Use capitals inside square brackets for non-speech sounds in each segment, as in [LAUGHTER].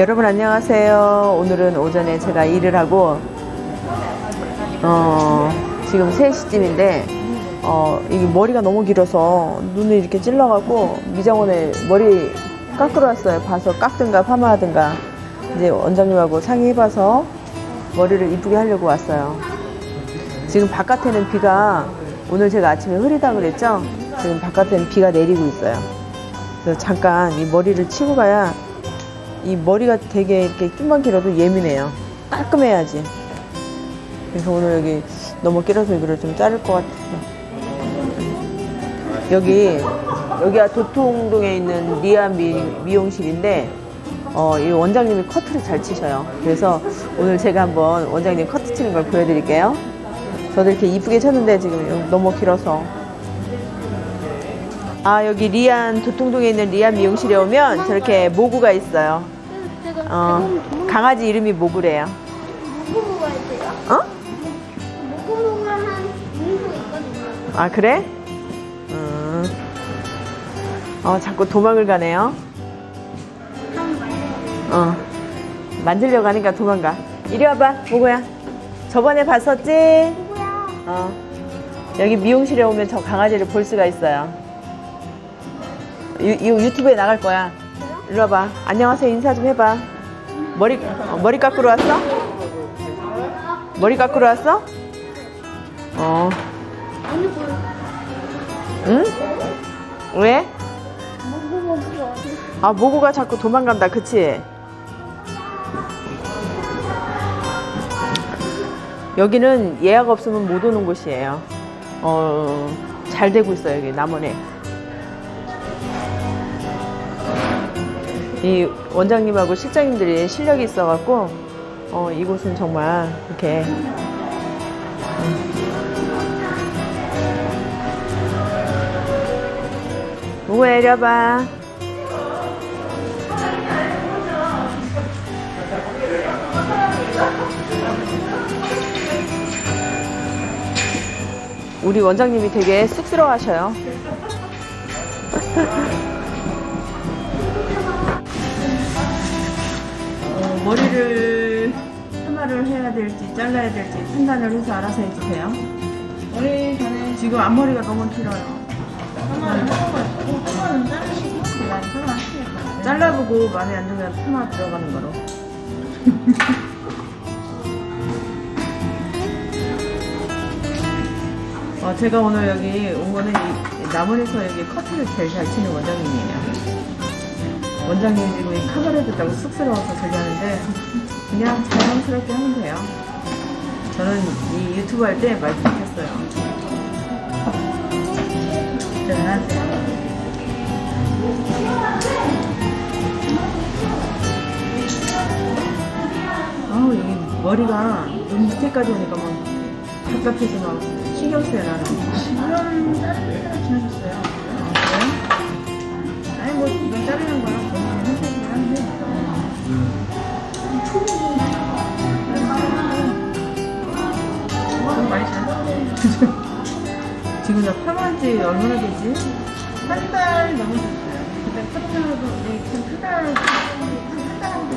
여러분 안녕하세요. 오늘은 오전에 제가 일을 하고 어, 지금 3시쯤인데 어, 이게 머리가 너무 길어서 눈을 이렇게 찔러갖고 미장원에 머리 깎으러 왔어요. 봐서 깎든가 파마하든가 이제 원장님하고 상의해봐서 머리를 이쁘게 하려고 왔어요. 지금 바깥에는 비가 오늘 제가 아침에 흐리다 그랬죠? 지금 바깥에는 비가 내리고 있어요. 그래서 잠깐 이 머리를 치고 가야 이 머리가 되게 이렇게 좀만 길어도 예민해요. 깔끔해야지. 그래서 오늘 여기 너무 길어서 이거를 좀 자를 것 같아서. 여기, 여기가 도통동에 있는 리아 미, 미용실인데, 어, 이 원장님이 커트를 잘 치셔요. 그래서 오늘 제가 한번 원장님 커트 치는 걸 보여드릴게요. 저도 이렇게 이쁘게 쳤는데 지금 너무 길어서. 아, 여기 리안, 도통동에 있는 리안 미용실에 오면 저렇게 모구가 있어요. 어, 강아지 이름이 모구래요. 돼요? 어? 먹고 먹으면 한 인도 있거든요. 아, 그래? 음. 어, 자꾸 도망을 가네요. 어. 만들려고 하니까 도망가. 이리 와봐, 모구야. 저번에 봤었지? 누구야? 어. 여기 미용실에 오면 저 강아지를 볼 수가 있어요. 유, 이거 유튜브에 나갈 거야. 이리 와봐. 안녕하세요. 인사 좀 해봐. 머리, 어, 머리 깎으러 왔어? 머리 깎으러 왔어? 어. 응? 왜? 아, 모구가 자꾸 도망간다. 그치? 여기는 예약 없으면 못 오는 곳이에요. 어, 잘 되고 있어요. 여기 남원에. 이 원장님하고 실장님들이 실력이 있어갖고, 어, 이곳은 정말 이렇게. 모구야, 이리 와봐. 우리 원장님이 되게 쑥스러워 하셔요. [LAUGHS] 머리를 파마를 해야 될지 잘라야 될지 판단을 해서 알아서 해주세요. 머리 전에 지금 앞머리가 너무 길어요. 파마를 해보고 파마는 자르시고 그다음 파마 하시겠다. 잘라보고 마음에 안 들면 파마 들어가는 거로. [LAUGHS] 어, 제가 오늘 여기 온 거는 이 남원에서 여기 커트를 제일 잘 치는 원장님이에요. 원장님 지금 이 카메라 듣다고 쑥스러워서 저기 하는데 그냥 자연스럽게 하면 돼요. 저는 이 유튜브 할때 못했어요. 대단하세요. 아우 여기 머리가 눈 밑에까지 오니까 막 답답해서 막 신경 쓰여 나는 물론 자르는 대로 지내셨어요. 아니 뭐 이건 자르는 거랑 지금 나 파마한 지 얼마나 되지? 한 달 넘으셨어요. 그때 커트도 네한달 한달 정도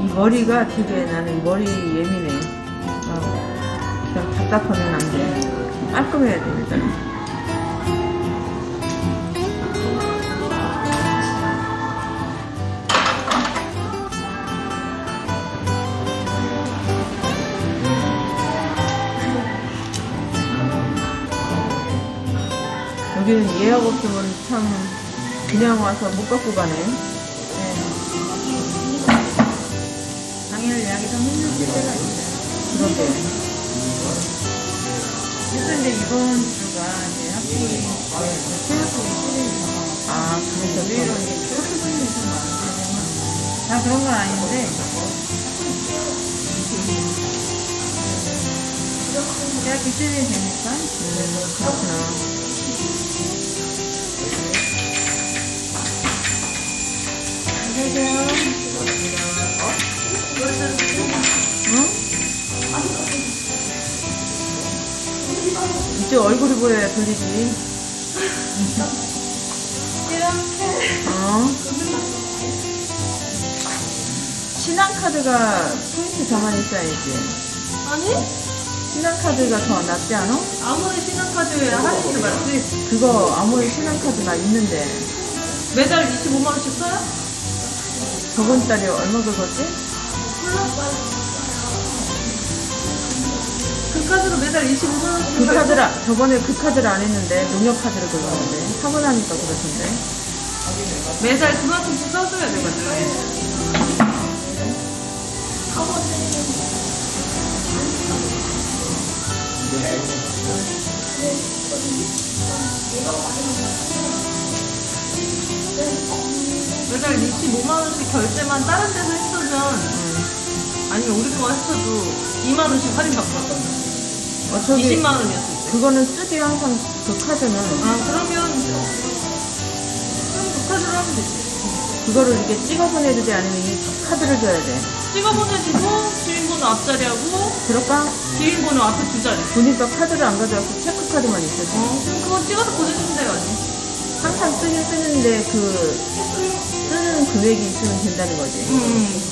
이 머리가 되게 나는 머리 예민해 어, 그냥 답답하면 안 돼 깔끔해야 돼 일단 예약 없으면 참 그냥 와서 못 갖고 가네 당일 예약이 좀 힘들 때가 있어요. 그런데 그래서 이제 이번 주가 이제 학기 체육복이 시즌이라서 아 그래서 의외로 이제 손님이 좀 많아요. 다 그런 건 아닌데 대학교 시즌이 되니까 그렇구나 안녕하세요. 응? 이쪽 얼굴이 보여야 돌리지. 이렇게. 어? 신한카드가 포인트 저만 있어야지. 아니? 신한카드가 더 낫지 않아? 아무리 신한카드에 할인이 맞지? 그거 아무리 신한카드 나 있는데 매달 25만 원씩 써요? 저번 달에 얼마 긁었지? 그 카드로 매달 25만 원씩 그 써요? 카드라 저번에 그 카드를 안 했는데 농협 카드를 긁었는데 사고 나니까 그렇던데 매달 그만큼씩 써줘야 되거든. 매달 25만 원씩 결제만 다른 데서 했으면 아니면 우리 거 했어도 2만 원씩 할인 받고 왔거든. 어, 저기 20만 원이었을 때. 그거는 쓰지 항상 그 카드는 아 그러면 그럼 그 카드로 하면 되지. 그거를 이렇게 찍어 보내도 돼 아니면 이 카드를 줘야 돼 찍어 보내주고 주인번호 앞자리하고 그럴까? 주인번호 앞에 두 자리. 보니까 카드를 안 가져왔고 체크 카드만 있었지 어, 그럼 그거 찍어서 보내주면 돼요. 아니? 항상 쓰긴 쓰는데 그 쓰는 금액이 있으면 된다는 거지 음,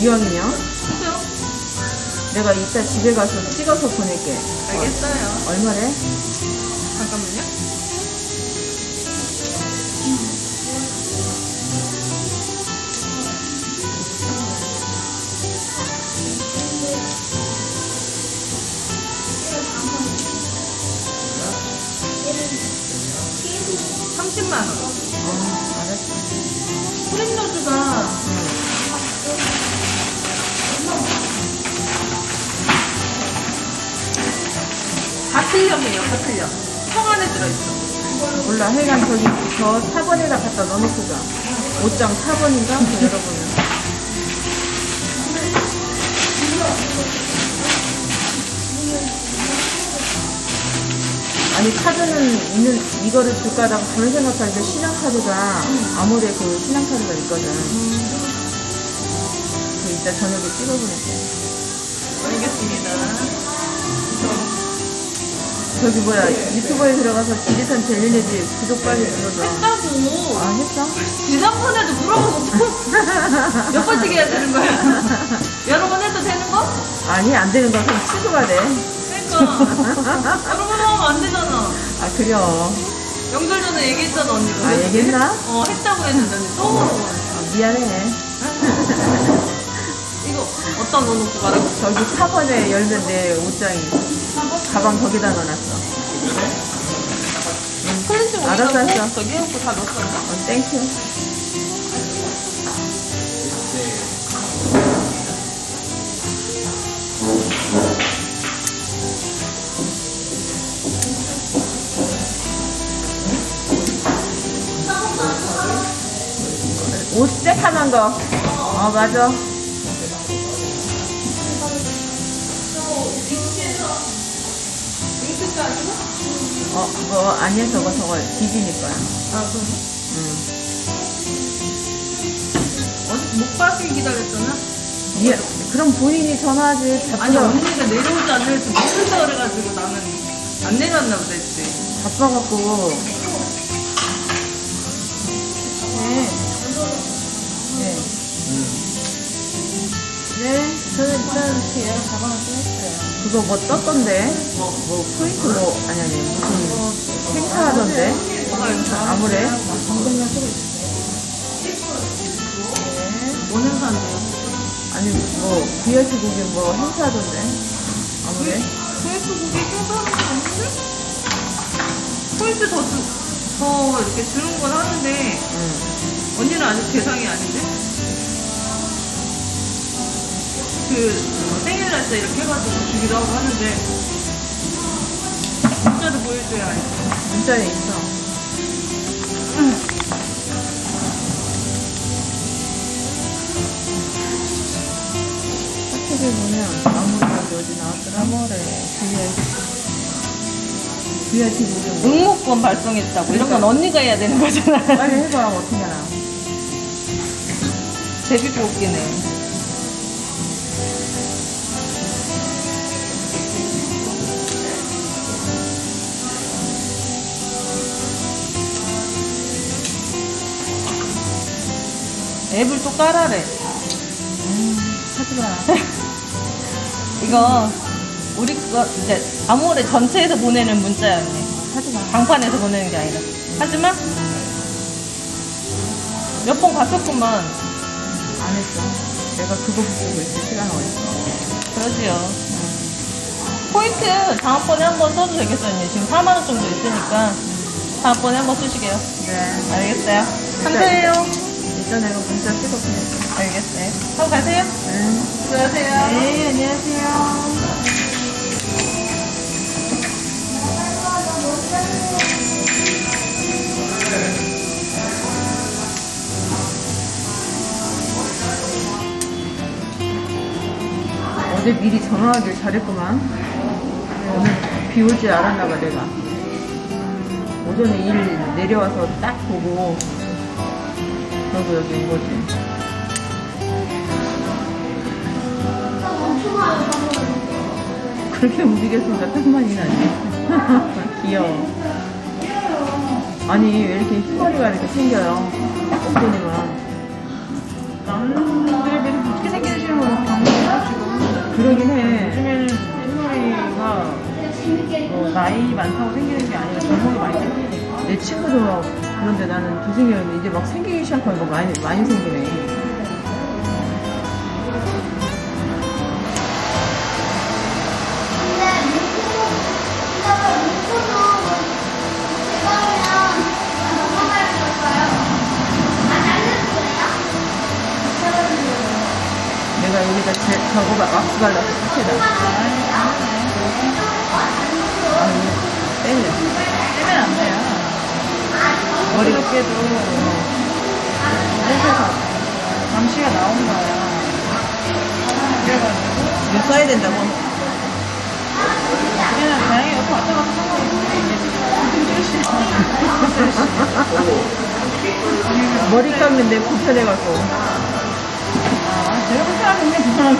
이왕이면 그죠? 내가 이따 집에 가서 찍어서 보낼게 알겠어요. 얼마래? 알았어 프린러즈가 바틀령이에요, 바틀령. 청 안에 들어있어. 몰라 하여간 저기 저 4번에다 갖다 넣어놓고 가 옷장 4번인가? 그 열어 아니 카드는 있는 이거를 줄까 하다가 가만 생각하니까 신한 카드가 아무래 그 신한 카드가 있거든 그 이따 저녁에 찍어보낼게 알겠습니다. 저기 뭐야 유튜버에 들어가서 지리산 젤리네지 구독 빨리 눌러줘 했다고. 아 했어? 지난번에도 물어보고 [LAUGHS] 몇 번씩 해야 되는 거야? 여러 번 해도 되는 거? 아니 안 되는 거 그럼 취소가 돼 여러 번 하면 안 되잖아. 아 그래요. 명절 전에 얘기했잖아 언니가. 아 얘기했나? 어 했다고 했는데 언니 또 물어보네. 아, 미안해. [LAUGHS] 이거 어디다 넣어놓고 가라고? 저기 4번에 열면 내 옷장이 가방 거기다 넣어놨어. 클렌징 알았어, 어디다 알았어. 꼭 저기 해놓고 다 넣었었나? 어, 땡큐. 옷 새카만 거. 어 맞아. 어 그거 아니야 저거 저거 디즈니 거야. 아 그럼 응. 어디 못 가길 기다렸잖아? 예, 그럼 본인이 전화하지. 아니 바쁘다. 언니가 내려오지 않을지 모른다 그래가지고 나는 안 내려왔나 보다 했지. 바빠갖고. 저는 이렇게 여러 가방을 꺼냈어요. 그거 뭐 떴던데? 뭐 포인트 뭐 아니 아니 무슨 행사하던데? 아무래? 정정량 쓰고 있어요. 뭔 행사인데요? 아니 뭐 VIP 국이 뭐 행사하던데? 아무래? 페이스북에 행사하는 거 없는데? 포인트 더, 주, 더 이렇게 주는 건 하는데 응. 언니는 아직 대상이 아닌데? 그 뭐, 생일날 때 이렇게 해가지고 주기도 하고 하는데 문자도 보여줘야 알지. 문자에 있어. 사택에 보면 아무래도 어디 나왔더라? 아무래. VIP. VIP 뭐. 응모권 발송했다고 이런 건 언니가 해야 되는 거잖아. 빨리 해봐 어떻게 하나. 재밌고 웃기네. 앱을 또 깔아래. 하지 마. [LAUGHS] 이거 우리 거 이제 아모레 전체에서 보내는 문자야 언니. 하지 마. 방판에서 보내는 게 아니라. 하지만 몇 번 갔었구만. 안 했어. 내가 그거 보고 있을 시간 어딨어. 그러지요. 포인트 다음번에 한번 써도 되겠어요 언니. 지금 4만 원 정도 있으니까 다음번에 한번 쓰시게요. 네. 알겠어요. 감사해요. 일단 내가 문자 찍었네. 알겠어요. 하고 가세요. 응. 수고하세요. 네, 안녕하세요. 어제 미리 전화하길 잘했구만. 오늘 비 올 줄 알았나봐, 내가. 오전에 일 내려와서 딱 보고, 너도 여기 온 거지. 그렇게 움직였으니까 딱 많이 나지. [LAUGHS] 귀여워. 아니, 왜 이렇게 흰머리가 이렇게 생겨요? 옥돈이가. 남들이 계속 그렇게 생기는 식으로 방송해가지고 그러긴 해. 요즘에는 흰머리가 뭐 나이 많다고 생기는 게 아니라 젊음이 많이 생기니까 내 친구도 막 그런데 나는 도생이었는데 이제 막 생기기 시작하니까 많이, 많이 생기네. 알려줘요? 내가 여기다 제, 저거 막 왁스 발라서 끝에다. 아유, 떼려. 뜨면 안 돼 어저께도 회사에서 감시가 나온 거야 그래가지고 이거 써야 된다고? 그냥 다행히 옆에 왔다 갔다 이제 좀 머리 감는데 불편해갖고. 아 제가 불편하게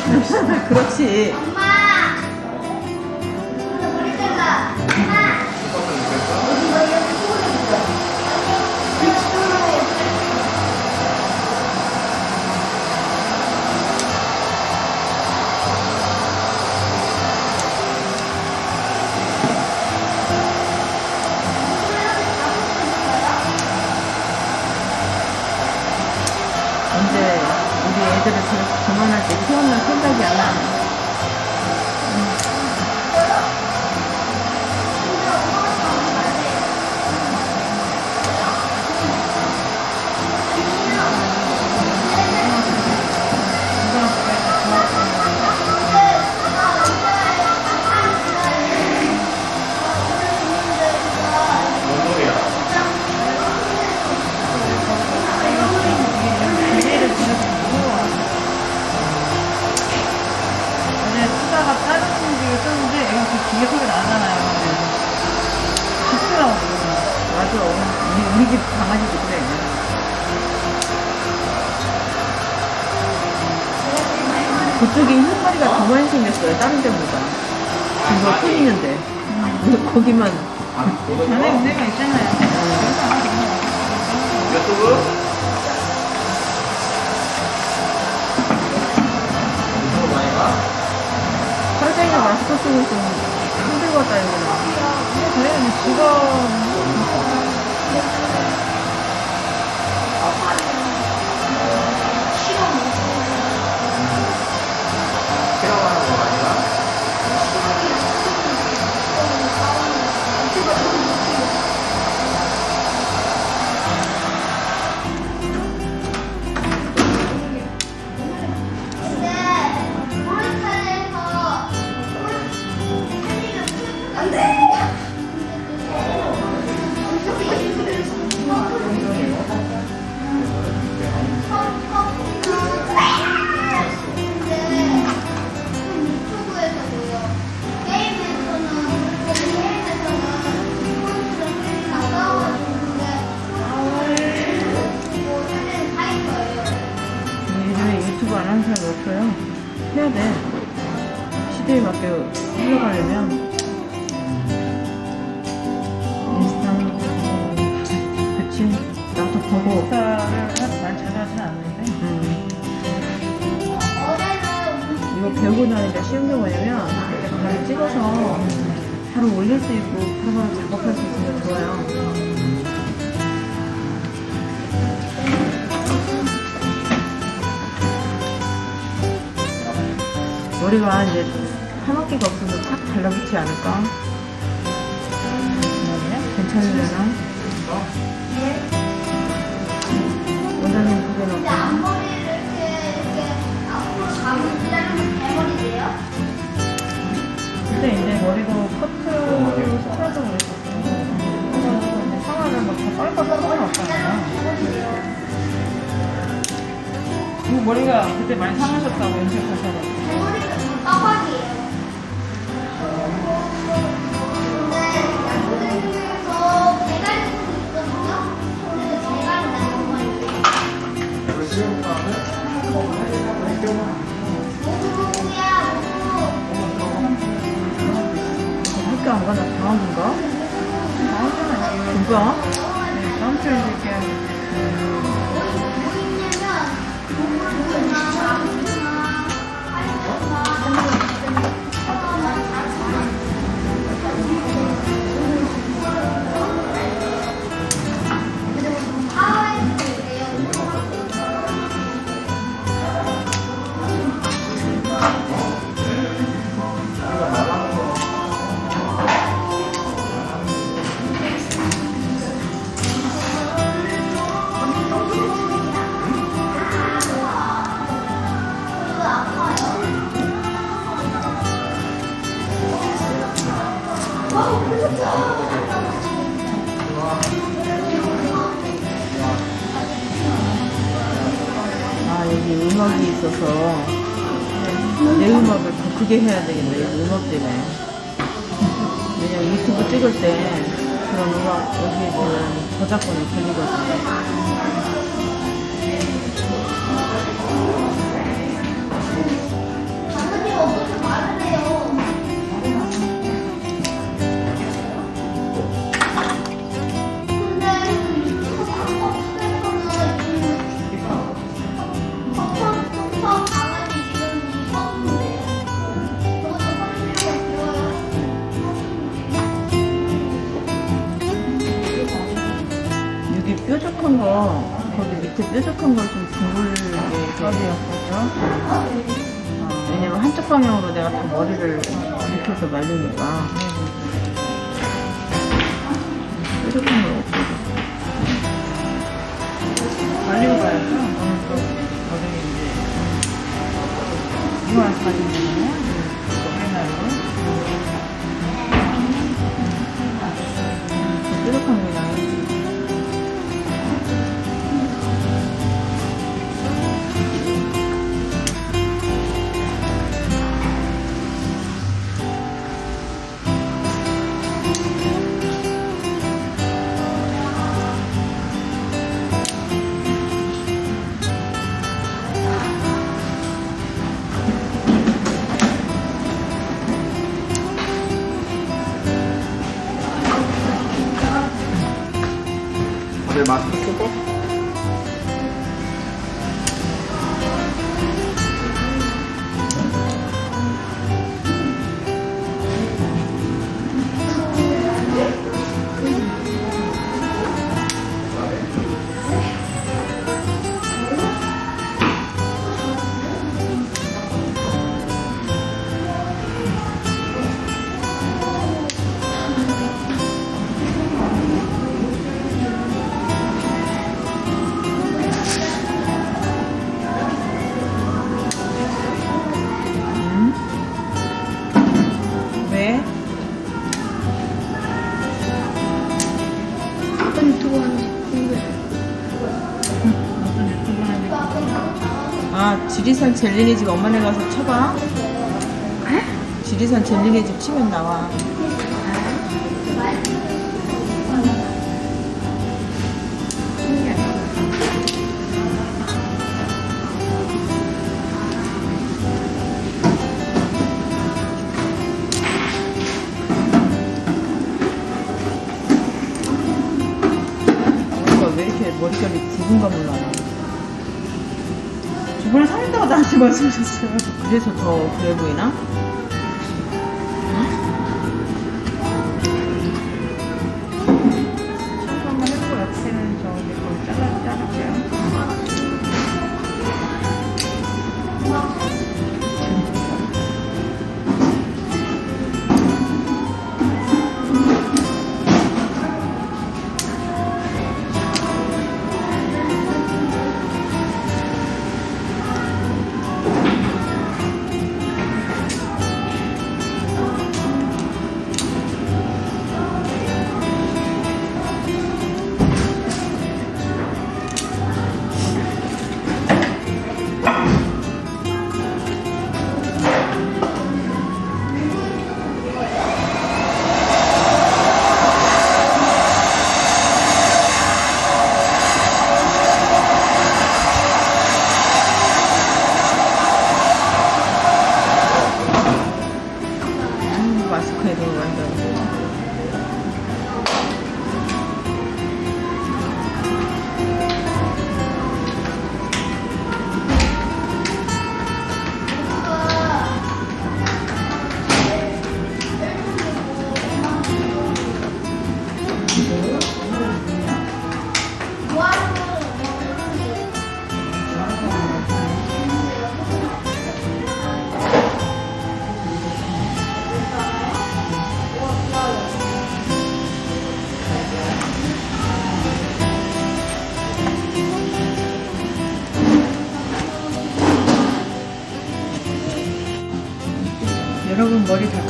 들었어 그렇지. 쓰고 좀 힘들고 이거나. 그래도 지 머리가 이제 파마기가 없어서 탁 달라붙지 않을까? 괜찮으려나? 원장님 그건 근데 자르면 대머리 돼요? 근데 이제 머리도 커트로 했었고 근데 상하를 막다 빨빨 썰어는 없잖아요 그 머리가 그때 많이 상하셨다고 염색하셔가지고 대머리 안 가나 방학인가? 누가? 크게 해야 되겠네 여기 음악 때문에. 왜냐면 유튜브 찍을 때 그런 음악 여기에 대한 저작권이 이렇게 해서 아 지리산 젤리네 집 엄마네 가서 쳐봐. 지리산 젤리네 집 치면 나와. 왜 이렇게 머리결이 굵은가 몰라 뭘 사겠다고 나한테 말씀하셨어요. 그래서 더 그래 보이나?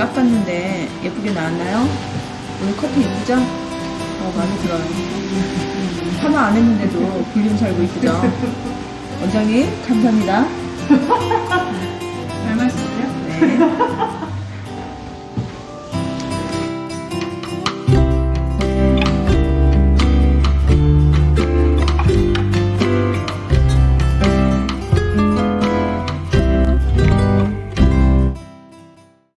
깎았는데 예쁘게 나왔나요? 오늘 커트 예쁘죠? 어 마음에 들어요. 파마 안 했는데도 볼륨 살고 이쁘죠? 원장님 감사합니다. 잘 말씀이세요? 네.